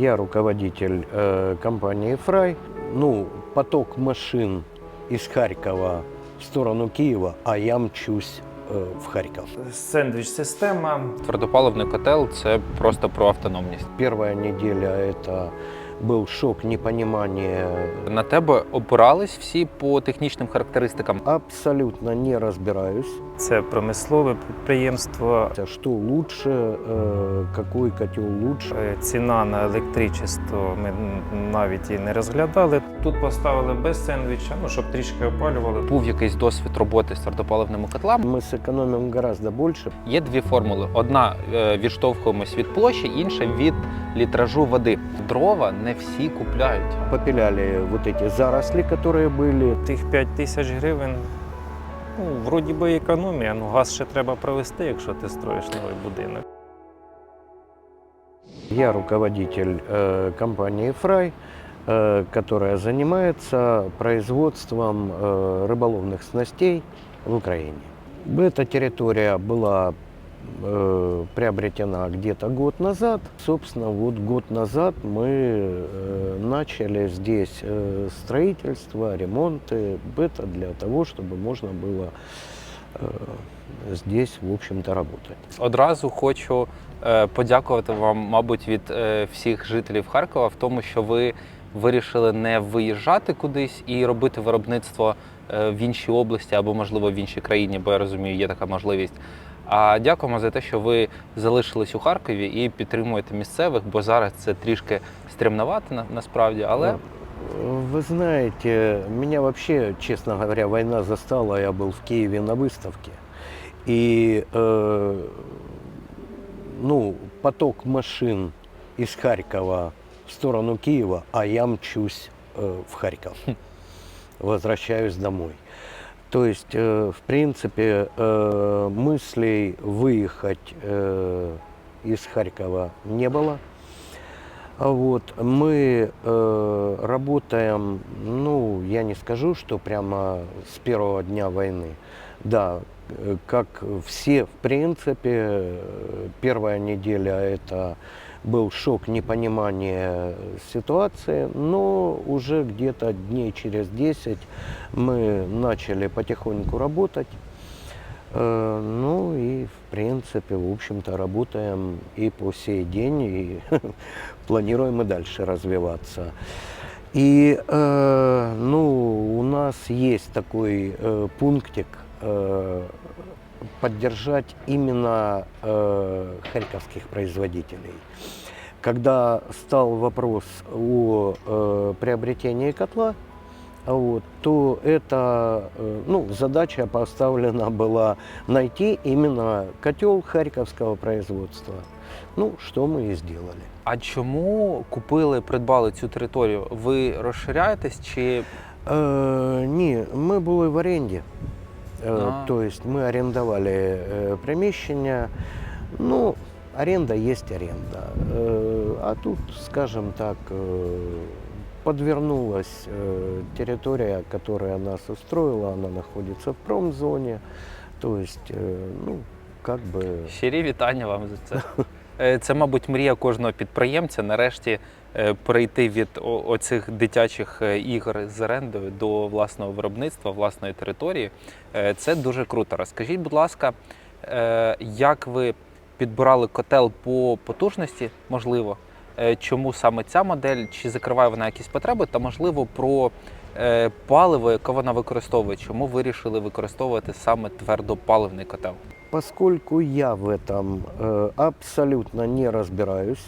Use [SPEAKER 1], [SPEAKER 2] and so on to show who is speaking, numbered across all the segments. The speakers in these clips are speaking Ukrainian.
[SPEAKER 1] Я руководитель э, компании «Фрай». Ну, поток машин из Харькова в сторону Киева, а я мчусь э, в Харьков.
[SPEAKER 2] Сендвіч-система.
[SPEAKER 3] Твердопаливний котел це просто про автономність.
[SPEAKER 1] Первая неделя это был шок, непонимание.
[SPEAKER 3] На тебе опирались всі по технічним характеристикам.
[SPEAKER 1] Абсолютно не разбираюсь,
[SPEAKER 2] Це промислове підприємство.
[SPEAKER 1] что лучше, э, какой котел лучше.
[SPEAKER 2] Е, Ціна на електричество ми н- навіть і не розглядали. Тут поставили без сендвіча, ну щоб трішки опалювали.
[SPEAKER 3] Був якийсь досвід роботи з твердопаливними котлами.
[SPEAKER 1] Мы сэкономим гораздо больше.
[SPEAKER 3] Є дві формули: одна е, відштовхуємось від площі, інша від літражу води. Дрова не всі купляють.
[SPEAKER 1] Попиляли вот эти заросли, которые были.
[SPEAKER 2] Тих 5 тисяч гривень. Ну, вроді би економія, ну газ ще треба провести, якщо ти строїш новий будинок.
[SPEAKER 1] Я руководитель э, компании «Фрай», э, которая занимается производством э, рыболовных снастей в Украине. Эта территория была э, приобретена где-то год назад. Собственно, вот год назад мы э, начали здесь э, строительство, ремонты. Это для того, чтобы можно было э, здесь, в общем-то, работать.
[SPEAKER 3] Одразу хочу е, подякувати вам, мабуть, від е, всіх жителів Харкова в тому, що ви вирішили не виїжджати кудись і робити виробництво е, в іншій області або, можливо, в іншій країні, бо я розумію, є така можливість. А дякуємо за те, що ви залишились у Харкові і підтримуєте місцевих, бо зараз це трішки стремновато на- насправді, але
[SPEAKER 1] Э, Вы знаете, меня вообще, честно говоря, война застала. Я был в Киеве на выставке. И э, ну, поток машин из Харькова в сторону Киева, а я мчусь э, в Харьков. Возвращаюсь домой. То есть, э, в принципе, э, мыслей выехать э, из Харькова не было. А Вот, мы э, работаем, ну, я не скажу, что прямо с первого дня войны. Да, как все, в принципе, первая неделя это был шок, непонимание ситуации, но уже где-то дней через 10 мы начали потихоньку работать. Э, Ну и, в принципе, в общем-то, работаем и по сей день, и планируем и дальше развиваться. И, э, ну, у нас есть такой э, пунктик э, поддержать именно э, харьковских производителей. Когда стал вопрос о э, приобретении котла, а вот, то эта э, ну, задача поставлена была найти именно котел харьковского производства. Ну, что мы и сделали.
[SPEAKER 3] а чому купили, придбали цю територію? Ви розширяєтесь чи
[SPEAKER 1] Э, не, мы были в аренде. Э,
[SPEAKER 3] А.
[SPEAKER 1] То есть мы арендовали э, приміщення. Ну, аренда есть аренда. Э, а тут, скажем так, э, подвернулась э, территория, которая нас устроила. Она находится в промзоне. То есть, э, ну, как бы...
[SPEAKER 3] Щирі вітання вам за це. Е, Це, мабуть, мрія кожного підприємця нарешті е, перейти від оцих дитячих е, ігор з орендою до власного виробництва, власної території. Е, Це дуже круто. Розкажіть, будь ласка, е, як ви підбирали котел по потужності, можливо, Е, чому саме ця модель, чи закриває вона якісь потреби, та можливо про е, паливо, яке вона використовує, чому вирішили використовувати саме твердопаливний котел?
[SPEAKER 1] Поскольку я в этом абсолютно не разбираюсь,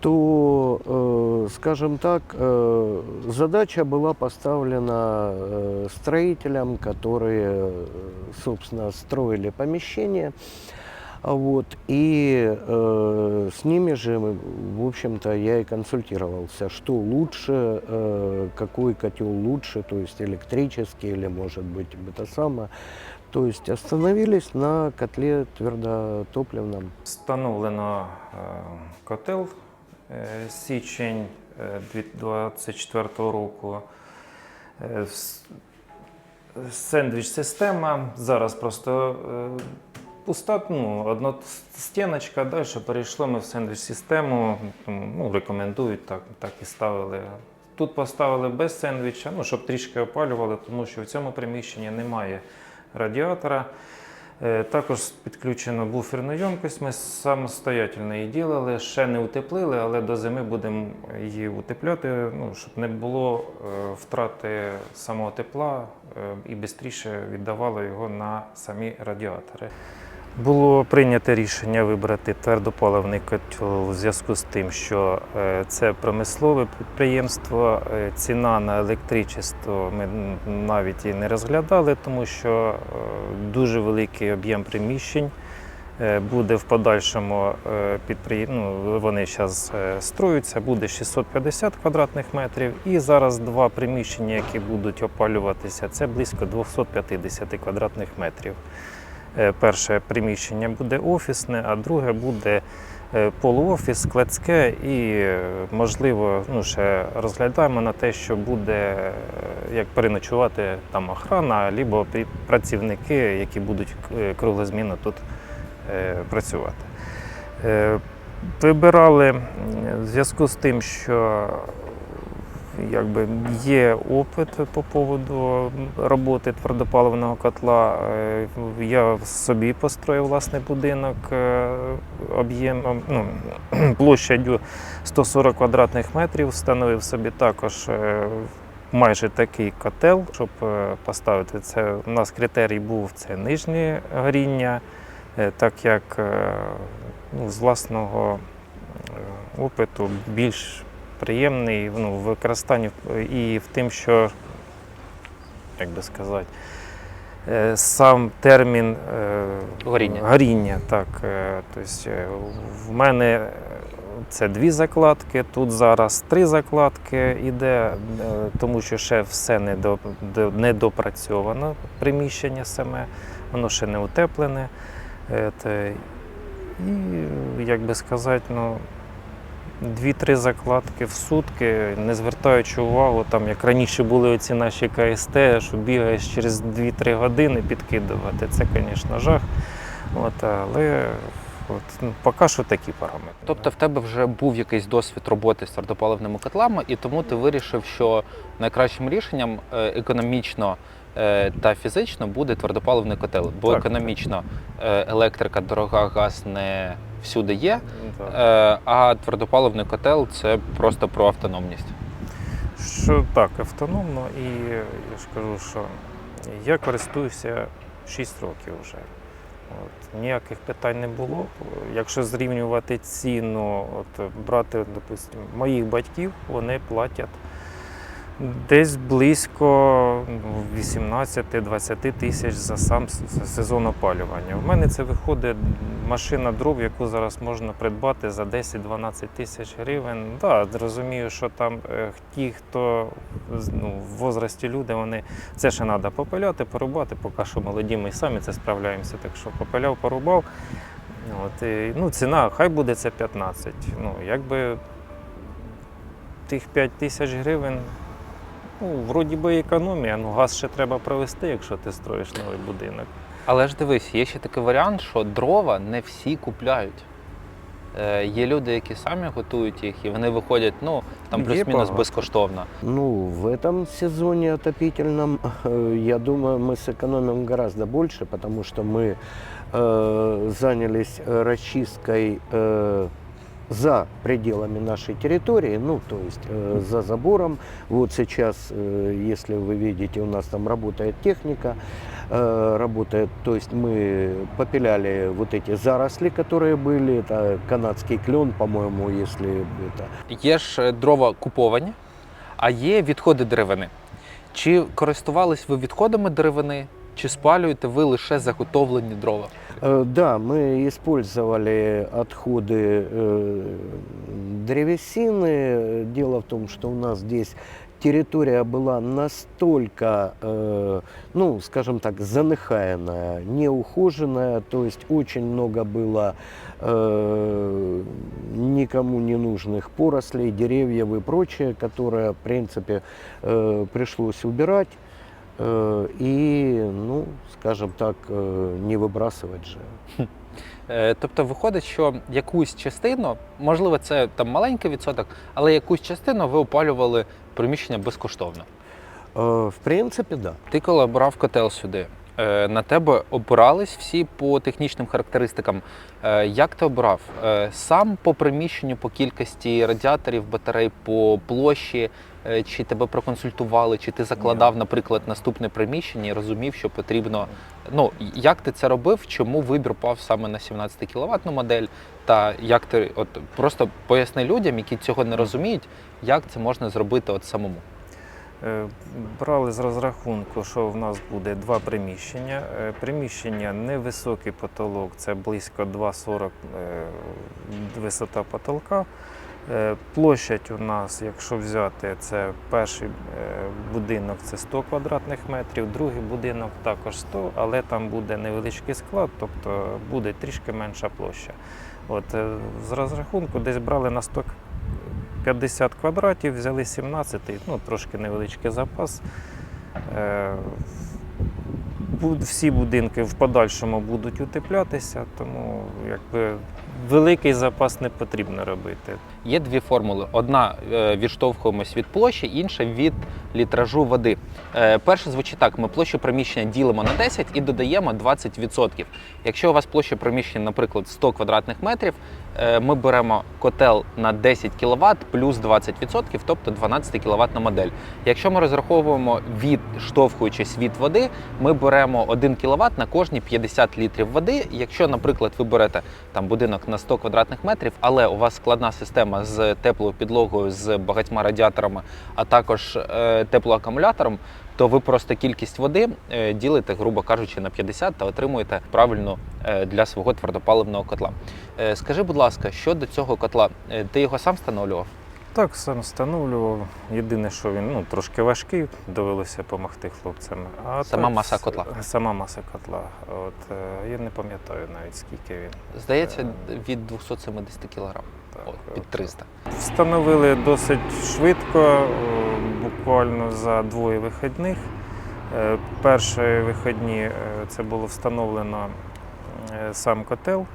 [SPEAKER 1] то, э, скажем так, э, задача была поставлена э, строителям, которые, э, собственно, строили помещение. А Вот, и э, с ними же, в общем-то, я и консультировался, что лучше, э, какой котел лучше, то есть электрический или, может быть, это самое. То есть остановились на котле твердотопливном.
[SPEAKER 2] Встановлено е, котел е, січень 2024 року. Е, с- Сендвіч-система. Зараз просто пуста, ну, одна стіночка, далі перейшло ми в сендвіч-систему. Ну, рекомендують, так, так і ставили. Тут поставили без сендвіча, ну, щоб трішки опалювали, тому що в цьому приміщенні немає радіатора. Е, Також підключено буферну ємкость. Ми самостоятельно її ділили, ще не утеплили, але до зими будемо її утепляти, ну, щоб не було е, втрати самого тепла е, і швидше віддавало його на самі радіатори. Було прийнято рішення вибрати твердопаливний котел у зв'язку з тим, що е, це промислове підприємство. е, Ціна на електричество ми навіть і не розглядали, тому що е, дуже великий об'єм приміщень. Буде в подальшому підприєм... ну, вони зараз строються, буде 650 квадратних метрів. І зараз два приміщення, які будуть опалюватися, це близько 250 квадратних метрів. Е, Перше приміщення буде офісне, а друге буде е, полуофіс, складське і, е, можливо, ну, ще розглядаємо на те, що буде як переночувати там охрана, або працівники, які будуть круглозмінно тут працювати. Вибирали в зв'язку з тим, що якби є опит по поводу роботи твердопаливного котла. Е, Я собі построїв власний будинок е, об'ємом ну, площадю 140 квадратних метрів. Встановив собі також е, майже такий котел, щоб поставити це. У нас критерій був це нижнє горіння, так як ну, з власного опиту більш приємний ну, в використанні і в тим, що, як би сказати, е, сам термін е,
[SPEAKER 3] Горіння.
[SPEAKER 2] горіння так, е, тобто, е, в мене е, це дві закладки, тут зараз три закладки йде, е, тому що ще все не, до, до- допрацьовано приміщення саме, воно ще не утеплене. Е, І, як би сказати, ну, дві-три закладки в сутки, не звертаючи увагу, там, як раніше були оці наші КСТ, що бігаєш через 2-3 години підкидувати. Це, звісно, жах. От, але от, ну, поки що такі параметри.
[SPEAKER 3] Тобто в тебе вже був якийсь досвід роботи з твердопаливними котлами, і тому ти вирішив, що найкращим рішенням е, економічно е, та фізично буде твердопаливний котел. Бо
[SPEAKER 2] Так.
[SPEAKER 3] економічно е, електрика дорога, газ не всюди є, е, а твердопаливний котел це просто про автономність.
[SPEAKER 2] Що так, автономно, і я ж кажу, що я користуюся 6 років вже. От, ніяких питань не було. Якщо зрівнювати ціну, от, брати, допустимо, моїх батьків, вони платять десь близько ну, 18-20 тисяч за сам сезон опалювання. У мене це виходить машина дров, яку зараз можна придбати за 10-12 тисяч гривень. Да, розумію, що там е, ті, хто ну, в возрасті люди, вони це ще треба попиляти, порубати. Поки що молоді, ми самі це справляємося. Так що попиляв, порубав. От, і, ну, ціна, хай буде це 15. Ну, якби тих 5 тисяч гривень. Ну, вроді би економія, ну газ ще треба провести, якщо ти строїш новий будинок.
[SPEAKER 3] Але ж дивись, є ще такий варіант, що дрова не всі купляють. Е, є люди, які самі готують їх, і вони виходять ну, там
[SPEAKER 2] Є
[SPEAKER 3] плюс-мінус
[SPEAKER 2] багато.
[SPEAKER 3] безкоштовно.
[SPEAKER 1] Ну, в этом сезоне отопительном, э, я думаю, мы сэкономим гораздо больше, потому что мы э, занялись э, расчисткой э, за пределами нашей территории, ну, то есть э, за забором. Вот сейчас, э, если вы видите, у нас там работает техника, э, работает, то есть мы попиляли вот эти заросли, которые были, это канадский клен, по-моему, если это
[SPEAKER 3] Є ж е, дрова куповані, а є відходи деревини. Чи користувались ви відходами деревини, чи спалюєте ви лише заготовлені дрова?
[SPEAKER 1] Э, Да, мы использовали отходы э, древесины. Дело в том, что у нас здесь территория была настолько, э, ну, скажем так, заныхаемая, неухоженная, то есть очень много было э, никому не нужных порослей, деревьев и прочее, которые, в принципе, э, пришлось убирать. э, и, ну, скажем так, э, не выбрасывать же.
[SPEAKER 3] Е, Тобто виходить, що якусь частину, можливо, це там маленький відсоток, але якусь частину ви опалювали приміщення безкоштовно.
[SPEAKER 1] Э, В принципе, да.
[SPEAKER 3] Ти коли брав котел сюди, е, на тебе опирались всі по технічним характеристикам. Е, Як ти обрав? Е, Сам по приміщенню, по кількості радіаторів, батарей, по площі, Е, чи тебе проконсультували, чи ти закладав, наприклад, наступне приміщення і розумів, що потрібно. Ну, як ти це робив? Чому вибір пав саме на 17 кВт модель? Та як ти от просто поясни людям, які цього не розуміють, як це можна зробити от самому?
[SPEAKER 2] Е, Брали з розрахунку, що в нас буде два приміщення. Е, Приміщення невисокий потолок, це близько 2,40 е, висота потолка. Площадь у нас, якщо взяти, це перший будинок це 100 квадратних метрів, другий будинок також 100, але там буде невеличкий склад, тобто буде трішки менша площа. От, з розрахунку десь брали на 100 50 квадратів, взяли 17, ну трошки невеличкий запас. Е, Всі будинки в подальшому будуть утеплятися, тому якби великий запас не потрібно робити.
[SPEAKER 3] Є дві формули: одна е, відштовхуємось від площі, інша від літражу води. Е, Перше звучить так: ми площу приміщення ділимо на 10 і додаємо 20%. Якщо у вас площа приміщення, наприклад, 100 квадратних метрів, ми беремо котел на 10 кВт плюс 20%, тобто 12 кВт на модель. Якщо ми розраховуємо відштовхуючись від води, ми беремо 1 кВт на кожні 50 літрів води. Якщо, наприклад, ви берете там будинок на 100 квадратних метрів, але у вас складна система з теплою підлогою, з багатьма радіаторами, а також е, теплоакумулятором, то ви просто кількість води е, ділите, грубо кажучи, на 50 та отримуєте правильну е, для свого твердопаливного котла. Е, скажи, будь ласка, що до цього котла, ти його сам встановлював?
[SPEAKER 2] Так, сам встановлював. Єдине, що він ну, трошки важкий, довелося допомогти хлопцям. А
[SPEAKER 3] Сама
[SPEAKER 2] так,
[SPEAKER 3] маса котла.
[SPEAKER 2] Сама маса котла. От, е, я не пам'ятаю навіть скільки він.
[SPEAKER 3] Здається,
[SPEAKER 2] Е,
[SPEAKER 3] від 270 кг.
[SPEAKER 2] Так,
[SPEAKER 3] От, під 300.
[SPEAKER 2] Встановили досить швидко, е, буквально за двоє вихідних. Е, Перші вихідні е, це було встановлено е, сам котел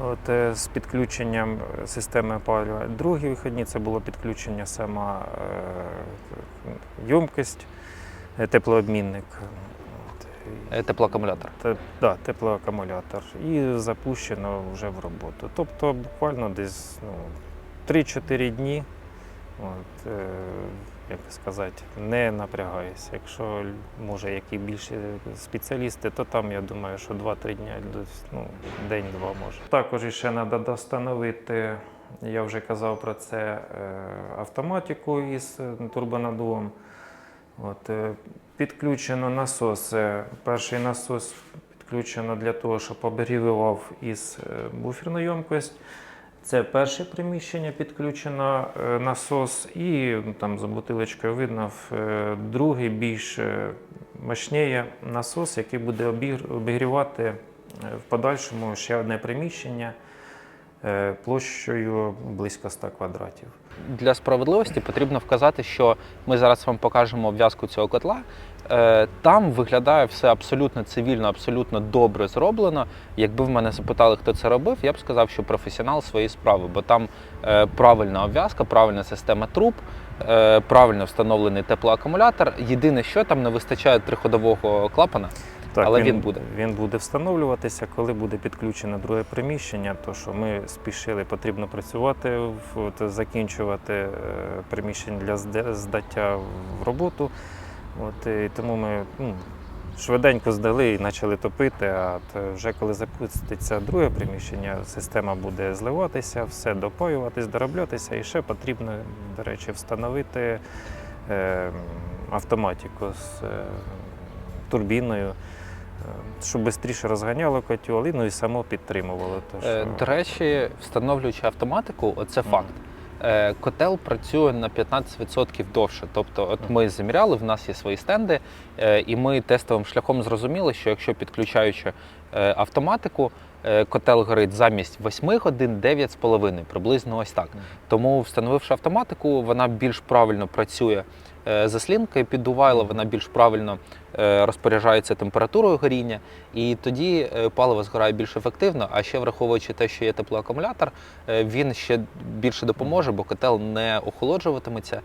[SPEAKER 2] от, е, з підключенням е, системи опалювання. Другі вихідні це було підключення сама е, ємкость, е, теплообмінник.
[SPEAKER 3] Теплоакумулятор.
[SPEAKER 2] те- да, теплоакумулятор і запущено вже в роботу. Тобто буквально десь ну, 3-4 дні, от, е, як сказати, не напрягаюся. Якщо може які більші спеціалісти, то там я думаю, що 2-3 дні, ну, день-два може. Також ще треба достановити, я вже казав про це, е, автоматику із е, турбонаддувом. От, е, підключено насос. Перший насос підключено для того, щоб обігрівав із буферну ємкость. Це перше приміщення підключено е, насос, і ну, там за бутилочкою видно е, другий більш е, мощніє насос, який буде обігрівати в подальшому ще одне приміщення площею близько 100 квадратів.
[SPEAKER 3] Для справедливості потрібно вказати, що ми зараз вам покажемо обв'язку цього котла. Е, Там виглядає все абсолютно цивільно, абсолютно добре зроблено. Якби в мене запитали, хто це робив, я б сказав, що професіонал своєї справи, бо там е, правильна обв'язка, правильна система труб, е, правильно встановлений теплоакумулятор. Єдине, що там не вистачає триходового клапана. Але він буде.
[SPEAKER 2] Він буде встановлюватися, коли буде підключено друге приміщення, то що ми спішили, потрібно працювати, от, закінчувати е, приміщення для здаття в роботу. От, і тому ми ну, швиденько здали і почали топити. А вже коли запуститься друге приміщення, система буде зливатися, все допаюватись, дороблятися. І ще потрібно, до речі, встановити е, автоматику з е, турбіною. Е, Щоб швидше розганяло котел, ну і само підтримувало. То,
[SPEAKER 3] Е,
[SPEAKER 2] що...
[SPEAKER 3] До речі, встановлюючи автоматику, оце факт. Е, Котел працює на 15% довше. Тобто, от ми заміряли, в нас є свої стенди, е, і ми тестовим шляхом зрозуміли, що якщо підключаючи автоматику, котел горить замість 8 годин 9,5, приблизно ось так. Тому, встановивши автоматику, вона більш правильно працює е, заслінкою піддувайла, вона більш правильно е, розпоряджається температурою горіння, і тоді е, паливо згорає більш ефективно. А ще враховуючи те, що є теплоакумулятор, він ще більше допоможе, бо котел не охолоджуватиметься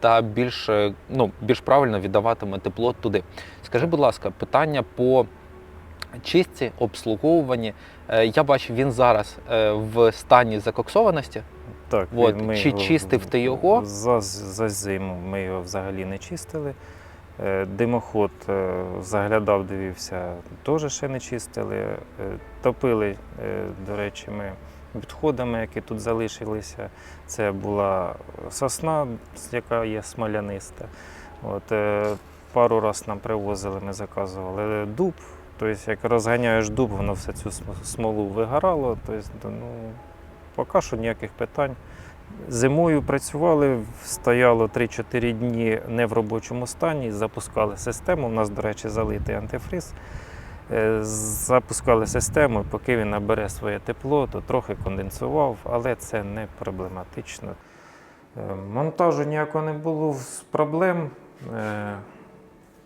[SPEAKER 3] та більш, ну, більш правильно віддаватиме тепло туди. Скажи, будь ласка, питання по чистці, обслуговуванні. Я бачу, він зараз в стані закоксованості.
[SPEAKER 2] Так,
[SPEAKER 3] От,
[SPEAKER 2] ми
[SPEAKER 3] чи чистив ти його?
[SPEAKER 2] За, за зиму ми його взагалі не чистили. Е, Димоход е, заглядав, дивився, теж ще не чистили. Е, Топили, до речі, ми відходами, які тут залишилися. Це була сосна, яка є смоляниста. От, пару разів нам привозили, ми заказували дуб. Тобто, як розганяєш дуб, воно все цю смолу вигорало. Тобто, ну, поки що ніяких питань. Зимою працювали, стояло 3-4 дні не в робочому стані, запускали систему. У нас, до речі, залитий антифриз. Е, Запускали систему, поки він набере своє тепло, то трохи конденсував, але це не проблематично. Е, Монтажу ніякого не було з проблем.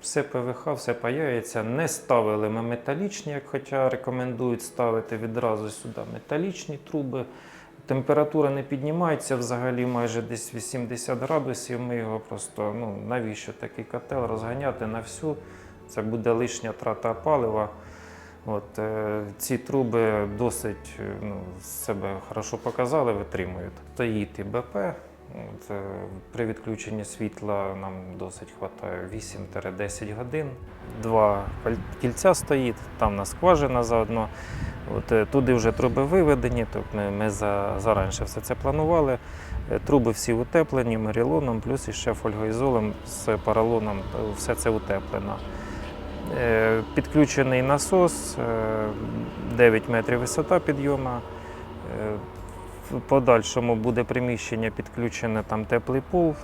[SPEAKER 2] Все ПВХ, все паяється. Не ставили ми металічні, як хоча рекомендують ставити відразу сюди металічні труби. Температура не піднімається взагалі майже десь 80 градусів. Ми його просто, ну навіщо такий котел розганяти на всю? Це буде лишня трата палива. От, е, ці труби досить е, ну, себе хорошо показали, витримують. Стоїть і БП. От, е, при відключенні світла нам досить вистачає 8-10 годин. Два кільця стоїть, там на скважина заодно. От, е, туди вже труби виведені, тобто ми, за, зараніше все це планували. Е, Труби всі утеплені мерілоном, плюс іще фольгоізолом з поролоном, е, все це утеплено. Підключений насос, е, 9 метрів висота підйому. В подальшому буде приміщення підключене там теплий пол.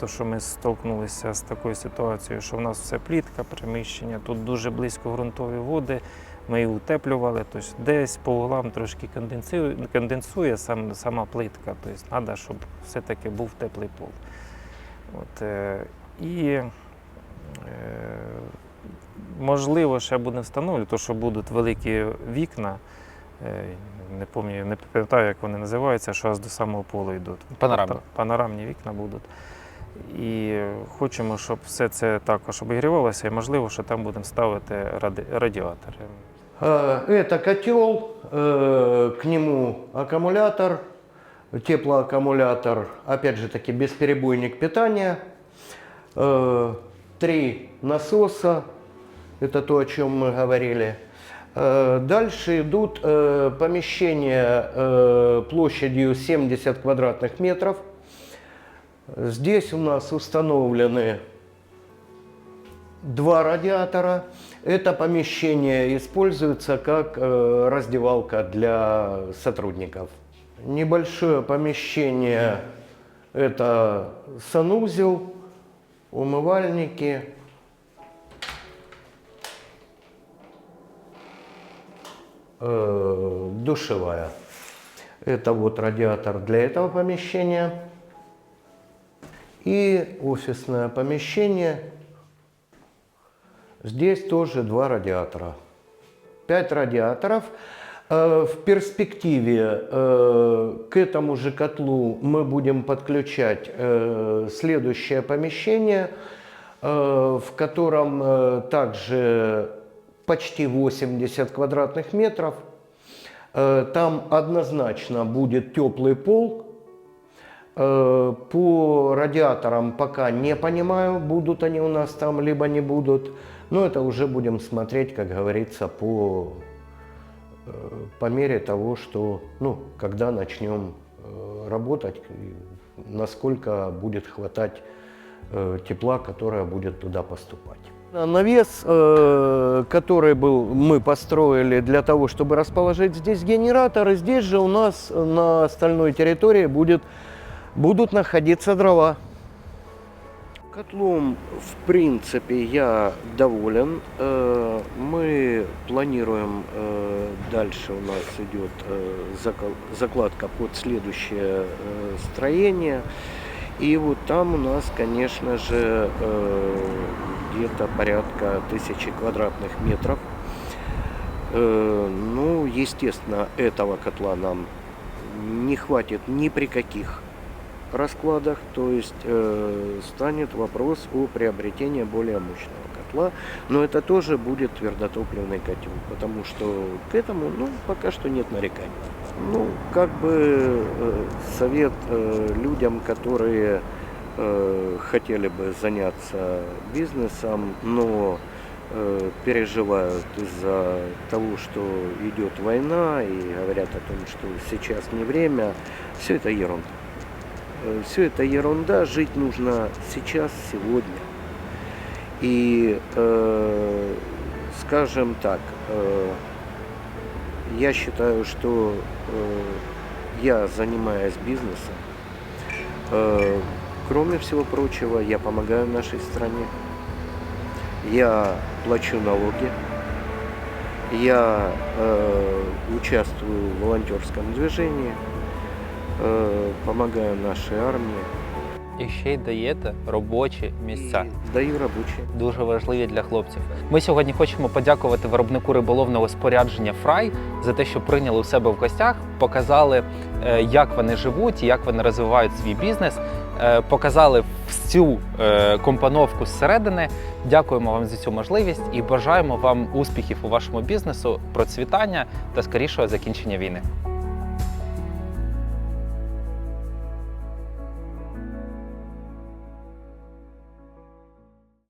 [SPEAKER 2] То, що ми столкнулися з такою ситуацією, що в нас все плітка, приміщення, тут дуже близько ґрунтові води, ми її утеплювали, тобто десь по углам трошки конденсує, конденсує сам, сама плитка. Тобто треба, щоб все-таки був теплий пол. От, е, і е, можливо, ще буде встановлювати, що будуть великі вікна. е, Не пам'ятаю, не пам'ятаю, як вони називаються, що аж до самого полу йдуть.
[SPEAKER 3] Панорамні.
[SPEAKER 2] Тобто Панорамні вікна будуть. І хочемо, щоб все це також обігрівалося, і можливо, що там будемо ставити ради- радіатори.
[SPEAKER 1] Э, Это котел, э, к нему аккумулятор, теплоаккумулятор, опять же таки бесперебойник питания, э, три насоса, это то, о чем мы говорили. Э, Дальше идут э, помещения э, площадью 70 квадратных метров. Здесь у нас установлены два радиатора. Это помещение используется как раздевалка для сотрудников. Небольшое помещение – это санузел, умывальники. Э, душевая. Это вот радиатор для этого помещения. И офисное помещение Здесь тоже два радиатора. Пять радиаторов. Э, В перспективе э, к этому же котлу мы будем подключать следующее помещение, в котором также почти 80 квадратных метров. Э, Там однозначно будет теплый пол, Э, По радиаторам пока не понимаю, будут они у нас там, либо не будут. Но это уже будем смотреть, как говорится, по, э, по мере того, что, ну, когда начнем работать, насколько будет хватать тепла, которое будет туда поступать. Навес, э, который был, мы построили для того, чтобы расположить здесь генераторы, здесь же у нас на остальной территории будет, будут находиться дрова. Котлом, в принципе, я доволен. Э, Мы планируем, э, дальше у нас идет закладка под следующее строение. И вот там у нас, конечно же, где-то порядка тысячи квадратных метров. Э, Ну, естественно, этого котла нам не хватит ни при каких раскладах, то есть э, станет вопрос о приобретении более мощного котла, но это тоже будет твердотопливный котел, потому что к этому, ну, пока что нет нареканий. Ну, как бы э, совет людям, которые э, хотели бы заняться бизнесом, но э, переживают из-за того, что идет война и говорят о том, что сейчас не время, все это ерунда. Все это ерунда, жить нужно сейчас, сегодня. И, э, скажем так, э, я считаю, что э, я, занимаясь бизнесом, э, кроме всего прочего, я помогаю нашей стране. Я плачу налоги. Я э, участвую в волонтерском движении, э, помогаю нашей армии.
[SPEAKER 3] І ще й даєте робочі місця.
[SPEAKER 1] Даю рабочие.
[SPEAKER 3] дуже важливі для хлопців. Ми сьогодні хочемо подякувати виробнику риболовного спорядження Фрай за те, що прийняли у себе в гостях, показали, е, як вони живуть, як вони розвивають свій бізнес, показали всю е, компоновку зсередини. Дякуємо вам за цю можливість і бажаємо вам успіхів у вашому бізнесу, процвітання та скорішого закінчення війни.